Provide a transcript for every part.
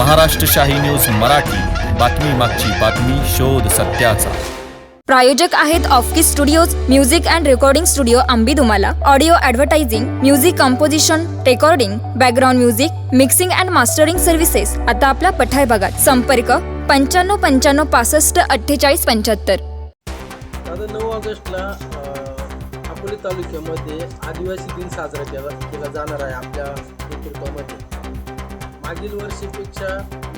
महाराष्ट्र शाही न्यूज मराठी. बातमी मागची बातमी शोध सत्याचा. प्रायोजक आहेत ऑफकिस studios music and recording studio Ambi Dumala audio advertising music composition recording background music mixing and mastering services आता आपल्या पठार भागात संपर्क पंच्याण्णव पंच्याण्णव पासष्ट अठ्ठेचाळीस पंच्याहत्तर. आता नऊ ऑगस्टला अ, अकोले तालुक्यामध्ये आदिवासी दिन साजरा केला केला जाणार आहे आपल्या नेतृत्वामध्ये. मागील वर्षीपेक्षा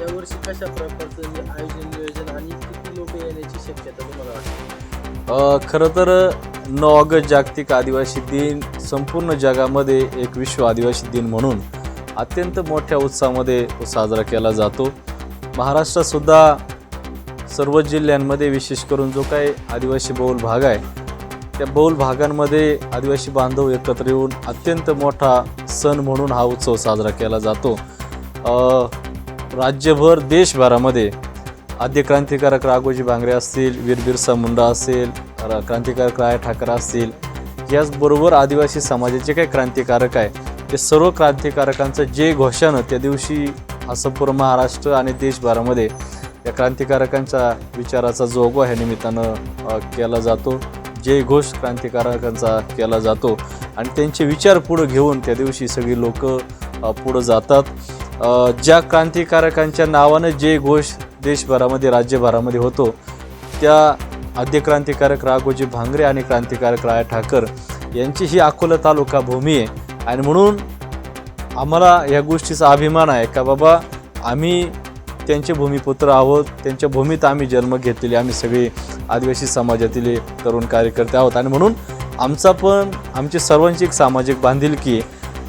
यावर्षी कशा प्रकारचं आयोजन नियोजन आणि किती लोक येण्याची शक्यता तुम्हाला वाटते? खरं तर नऊ ऑगस्ट जागतिक आदिवासी दिन संपूर्ण जगामध्ये एक विश्व आदिवासी दिन म्हणून अत्यंत मोठ्या उत्साहामध्ये तो साजरा केला जातो. महाराष्ट्रातसुद्धा सर्व जिल्ह्यांमध्ये विशेष करून जो काही आदिवासी बहुल भाग आहे त्या बहुल भागांमध्ये आदिवासी बांधव एकत्र येऊन अत्यंत मोठा सण म्हणून हा उत्सव साजरा केला जातो. राज्यभर देशभरामध्ये आद्य क्रांतिकारक राघोजी भांगरे असतील वीर बिरसा मुंडा असेल क्रांतिकारक राय ठाकरे असतील याचबरोबर आदिवासी समाजाचे काही क्रांतिकारक आहे ते सर्व क्रांतिकारकांचं जे घोषणं त्या दिवशी हा संपूर्ण महाराष्ट्र आणि देशभरामध्ये या क्रांतिकारकांच्या विचाराचा जोगवा ह्या निमित्तानं केला जातो. जय घोष क्रांतिकारकांचा केला जातो. आणि त्यांचे विचार पुढं घेऊन त्या दिवशी सगळी लोक पुढं जातात. ज्या क्रांतिकारकांच्या नावानं जे घोष देशभरामध्ये राज्यभरामध्ये होतो त्या आद्य क्रांतिकारक राघोजी भांगरे आणि क्रांतिकारक राया ठाकर यांची ही अकोला तालुका भूमी आहे. आणि म्हणून आम्हाला या गोष्टीचा अभिमान आहे का बाबा आम्ही त्यांचे भूमिपुत्र आहोत त्यांच्या भूमीत आम्ही जन्म घेतलेले आम्ही सगळे आदिवासी समाजातील तरुण कार्यकर्ते आहोत. आणि म्हणून आमचा पण आमची सर्वांची एक सामाजिक बांधिलकी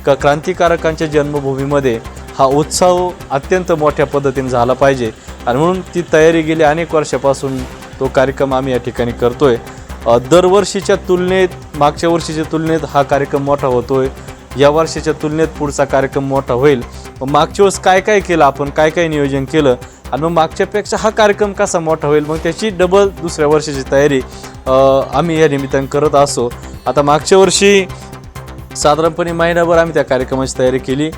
का क्रांतिकारकांच्या जन्मभूमीमध्ये हा उत्सव अत्यंत मोठ्या पद्धतीने झाला पाहिजे. आणि म्हणून ती तयारी गेली अनेक वर्षापासून तो कार्यक्रम आम्ही या ठिकाणी करतो आहे दरवर्षीच्या तुलनेत मागच्या वर्षीच्या तुलनेत हा कार्यक्रम मोठा होतो आहे या वर्षीच्या तुलनेत पुढचा कार्यक्रम मोठा होईल. मागच्या वेळेस काय काय केलं आपण? काय काय नियोजन केलं? आणि मग मागच्यापेक्षा हा कार्यक्रम कसा मोठा होईल? मग त्याची डबल दुसऱ्या वर्षाची तयारी आम्ही या निमित्तानं करत असो. आता मागच्या वर्षी साधारणपणे महिनाभर आम्ही त्या कार्यक्रमाची तयारी केली.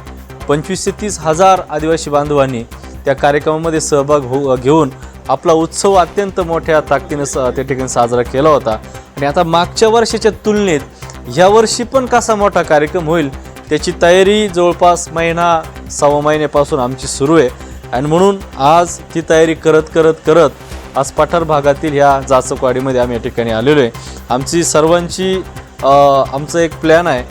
पंचवीस ते तीस हजार आदिवासी बांधवांनी त्या कार्यक्रमामध्ये सहभाग हो घेऊन आपला उत्सव अत्यंत मोठ्या ताकदीनं स त्या ठिकाणी साजरा केला होता. आणि आता मागच्या वर्षाच्या तुलनेत ह्या वर्षी पण कसा मोठा कार्यक्रम होईल त्याची तयारी जवळपास महिना सव्वा महिन्यापासून आमची सुरू आहे. आणि म्हणून आज ती तयारी करत करत करत आज पठार भागातील ह्या जाचकवाडीमध्ये आम्ही या ठिकाणी आलेलो आहे. आमची सर्वांची आमचं एक प्लॅन आहे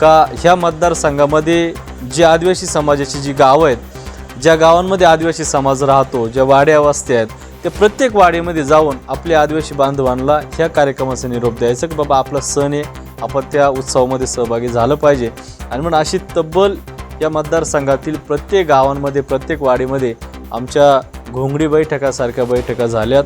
का ह्या मतदारसंघामध्ये जे आदिवासी समाजाची जी गावं आहेत ज्या गावांमध्ये आदिवासी समाज राहतो ज्या वाड्या वस्त्या आहेत ते प्रत्येक वाडीमध्ये जाऊन आपल्या आदिवासी बांधवांना ह्या कार्यक्रमाचा निरोप द्यायचा की बाबा आपला सण आहे आपण त्या उत्सवामध्ये सहभागी झालं पाहिजे. आणि म्हणून अशी तब्बल या मतदारसंघातील प्रत्येक गावांमध्ये प्रत्येक वाडीमध्ये आमच्या घोंगडी बैठकासारख्या बैठका झाल्यात.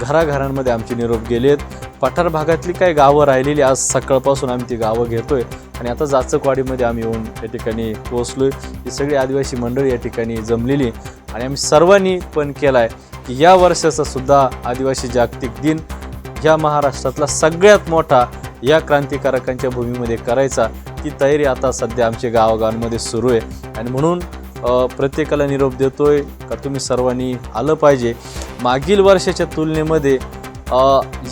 घराघरांमध्ये आमचे निरोप गेलेत. पठार भागातली काही गावं राहिलेली आज सकाळपासून आम्ही ती गावं घेतोय. आणि आता जाचकवाडीमध्ये आम्ही येऊन या ठिकाणी पोहोचलोय. ही सगळी आदिवासी मंडळी या ठिकाणी जमलेली आणि आम्ही सर्वांनी पण केला आहे की या वर्षाचा सुद्धा आदिवासी जागतिक दिन ह्या महाराष्ट्रातला सगळ्यात मोठा या क्रांतिकारकांच्या भूमीमध्ये करायचा. ती तयारी आता सध्या आमच्या गावागावांमध्ये सुरू आहे. आणि म्हणून प्रत्येकाला निरोप देतोय का तुम्ही सर्वांनी आलं पाहिजे. मागील वर्षाच्या तुलनेमध्ये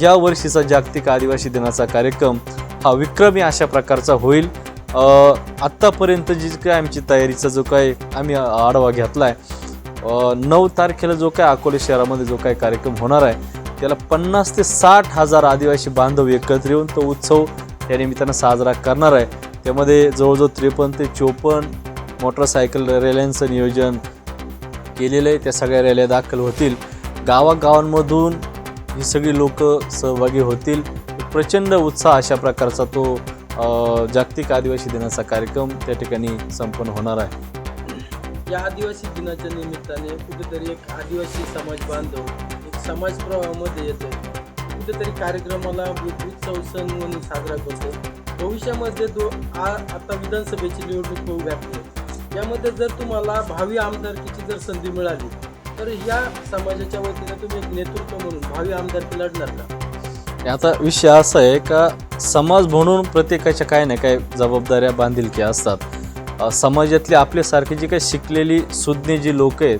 या वर्षीचा जागतिक आदिवासी दिनाचा कार्यक्रम हा विक्रमी अशा प्रकारचा होईल. आत्तापर्यंत जी काय आमची तयारीचा जो काय आम्ही आढावा घेतला आहे नऊ तारखेला जो काय अकोले शहरामध्ये जो काय कार्यक्रम होणार आहे त्याला पन्नास ते साठ हजार आदिवासी बांधव एकत्र येऊन तो उत्सव या निमित्तानं साजरा करणार आहे. त्यामध्ये जवळजवळ त्रेपन्न ते चोपन्न मोटरसायकल रॅल्यांचं नियोजन केलेलं आहे. त्या सगळ्या रॅल्या दाखल होतील. गावागावांमधून ही सगळी लोक सहभागी होतील. प्रचंड उत्साह अशा प्रकारचा तो जागतिक आदिवासी दिनाचा कार्यक्रम त्या ठिकाणी संपन्न होणार आहे. या आदिवासी दिनाच्या निमित्ताने कुठेतरी एक आदिवासी समाज बांधव एक समाज प्रवाहामध्ये येतो कुठेतरी कार्यक्रमाला उत्सव सण म्हणून साजरा करतो भविष्यामध्ये तो आ आता विधानसभेची निवडणूक होऊ घातली यामध्ये जर तुम्हाला भावी आमदारकीची जर संधी मिळाली तर या समाजाच्या वतीने तुम्ही एक नेतृत्व म्हणून भावी आमदारकी लढणार ना याचा आता विषय असा आहे का समाज म्हणून प्रत्येकाच्या काही ना काही जबाबदाऱ्या बांधिलकी असतात. अ, समाजातली आपल्यासारखी जी काही शिकलेली सुज्ञ जी लोक आहेत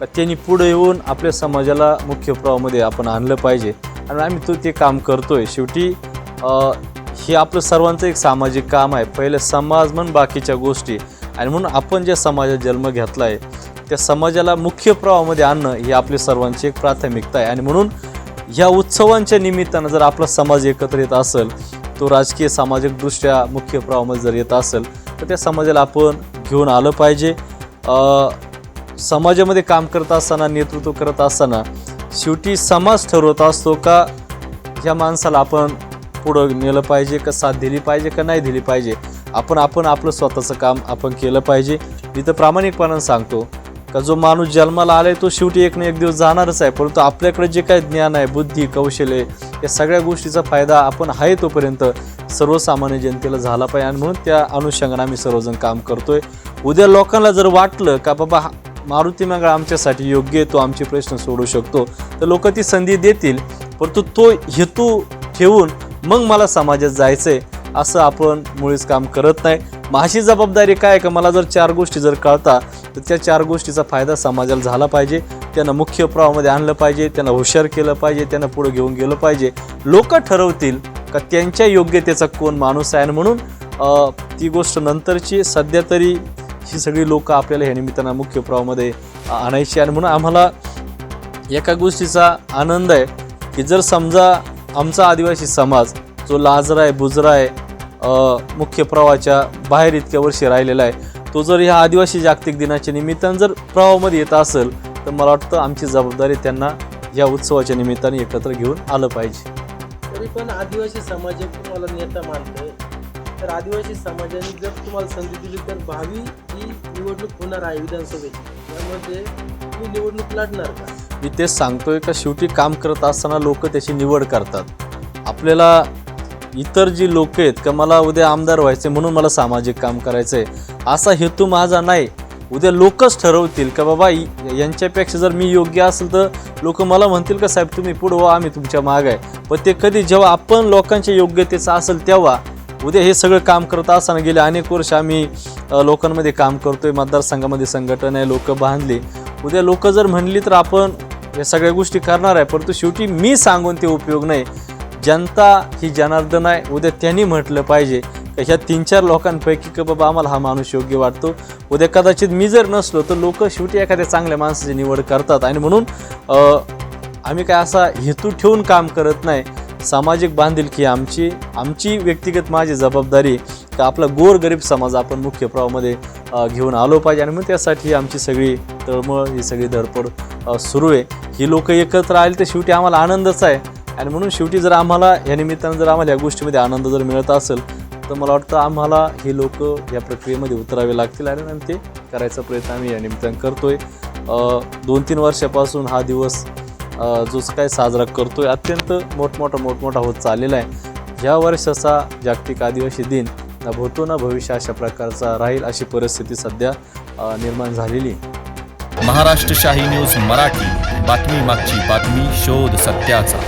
का त्यांनी पुढे येऊन आपल्या समाजाला मुख्य प्रवाहामध्ये आपण आणलं पाहिजे. आणि आम्ही तो ते काम करतोय. शेवटी अ, हे आपलं सर्वांचं एक सामाजिक काम आहे. पहिले समाज म्हण बाकीच्या गोष्टी. आणि म्हणून आपण ज्या समाजात जन्म घेतला आहे त्या समाजाला मुख्य प्रवाहामध्ये आणणं ही आपली सर्वांची एक प्राथमिकता आहे. आणि म्हणून ह्या उत्सवांच्या निमित्तानं जर आपला समाज एकत्र येत असेल तो राजकीय सामाजिकदृष्ट्या मुख्य प्रवाहामध्ये जर येत असेल तर त्या समाजाला आपण घेऊन आलं पाहिजे. समाजामध्ये काम करत असताना नेतृत्व करत असताना शेवटी समाज ठरवत असतो का ह्या माणसाला आपण पुढं नेलं पाहिजे का साथ दिली पाहिजे का नाही दिली पाहिजे. आपण आपण आपलं स्वतःचं काम आपण केलं पाहिजे. मी तर प्रामाणिकपणानं सांगतो का जो माणूस जन्माला आलाय तो शेवटी एक ना एक दिवस जाणारच आहे. परंतु आपल्याकडे जे काही ज्ञान आहे बुद्धी कौशल्य या सगळ्या गोष्टीचा फायदा आपण आहे तोपर्यंत सर्वसामान्य जनतेला झाला पाहिजे. आणि म्हणून त्या अनुषंगाने आम्ही सर्वजण काम करतोय. उद्या लोकांना जर वाटलं का बाबा हा- मारुती मंगळ आमच्यासाठी योग्य आहे तो आमचे प्रश्न सोडू शकतो तर लोक ती संधी देतील. परंतु तो हेतू ठेवून मग मला समाजात जायचं आहे असं आपण मुळीच काम करत नाही. माझी जबाबदारी काय का? मला जर चार गोष्टी जर कळता तर त्या चार गोष्टीचा फायदा समाजाला झाला पाहिजे. त्यांना मुख्य प्रवाहामध्ये आणलं पाहिजे त्यांना हुशार केलं पाहिजे त्यांना पुढे घेऊन गेलं पाहिजे. लोक ठरवतील का त्यांच्या योग्यतेचा कोण माणूस आहे आणि म्हणून ती गोष्ट नंतरची सध्या तरी ही सगळी लोकं आपल्याला ह्या निमित्तानं मुख्य प्रवाहामध्ये आणायची आणि म्हणून आम्हाला एका गोष्टीचा आनंद आहे की जर समजा आमचा आदिवासी समाज जो लाजरा आहे बुजरा आहे मुख्य प्रवाहाच्या बाहेर इतक्या वर्षी राहिलेला आहे तो जर ह्या आदिवासी जागतिक दिनाच्या निमित्तानं जर प्रवाहामध्ये येत असेल तर मला वाटतं आमची जबाबदारी त्यांना या उत्सवाच्या निमित्ताने एकत्र घेऊन आलं पाहिजे. तरी पण आदिवासी समाज तुम्हाला नेता मानतोय. तर आदिवासी समाजाने जर तुम्हाला संधी दिली तर भावी ही निवडणूक होणार आहे विधानसभेची त्यामध्ये तुम्ही निवडणूक लढणार का? मी तेच सांगतोय का शेवटी काम करत असताना लोक त्याची निवड करतात. आपल्याला इतर जी लोक आहेत का मला उद्या आमदार व्हायचे म्हणून मला सामाजिक काम करायचं आहे असा हेतू माझा नाही. उद्या लोकच ठरवतील का बाबा? यांच्यापेक्षा जर मी योग्य असेल तर लोक मला म्हणतील का साहेब तुम्ही पुढं व्हा आम्ही तुमच्या माग आहे. पण ते कधी जेव्हा आपण लोकांच्या योग्यतेचं असेल तेव्हा उद्या हे सगळं काम करत असताना गेले अनेक वर्ष आम्ही लोकांमध्ये काम करतोय मतदारसंघामध्ये संघटन आहे लोक बांधली. उद्या लोक जर म्हणली तर आपण या सगळ्या गोष्टी करणार आहे परंतु शेवटी मी सांगून ते उपयोग नाही. जनता ही जनार्दन आहे उद्या त्यांनी म्हटलं पाहिजे. का ह्या तीन चार लोकांपैकी की बाबा आम्हाला हा माणूस योग्य वाटतो? उद्या कदाचित मी जर नसलो तर लोक शेवटी एखाद्या चांगल्या माणसाची निवड करतात. आणि म्हणून आम्ही काय असा हेतू ठेवून काम करत नाही. सामाजिक बांधिलकी आमची. आमची व्यक्तिगत माझी जबाबदारी का आपला गोरगरीब समाज आपण मुख्य प्रवाहामध्ये घेऊन आलो पाहिजे. आणि मग त्यासाठी आमची सगळी तळमळ ही सगळी धडपड सुरू आहे. ही लोक एकत्र आले तर शेवटी आम्हाला आनंदच आहे. आणि म्हणून शेवटी जर आम्हाला या निमित्तानं जर आम्हाला या गोष्टीमध्ये आनंद जर मिळत असेल तर मला वाटतं आम्हाला हे लोक या प्रक्रियेमध्ये उतरावे लागतील आणि आणि ते करायचा प्रयत्न आम्ही या निमित्तानं करतोय. दोन तीन वर्षापासून हा दिवस जो काय साजरा करतोय अत्यंत मोठमोठा मोठमोठा होत चाललेला आहे. या वर्षाचा जागतिक आदिवासी दिन ना भूतो ना भविष्य अशा प्रकारचा राहील अशी परिस्थिती सध्या निर्माण झालेली महाराष्ट्र शाही न्यूज मराठी. बातमी मागची बातमी शोध सत्याचा.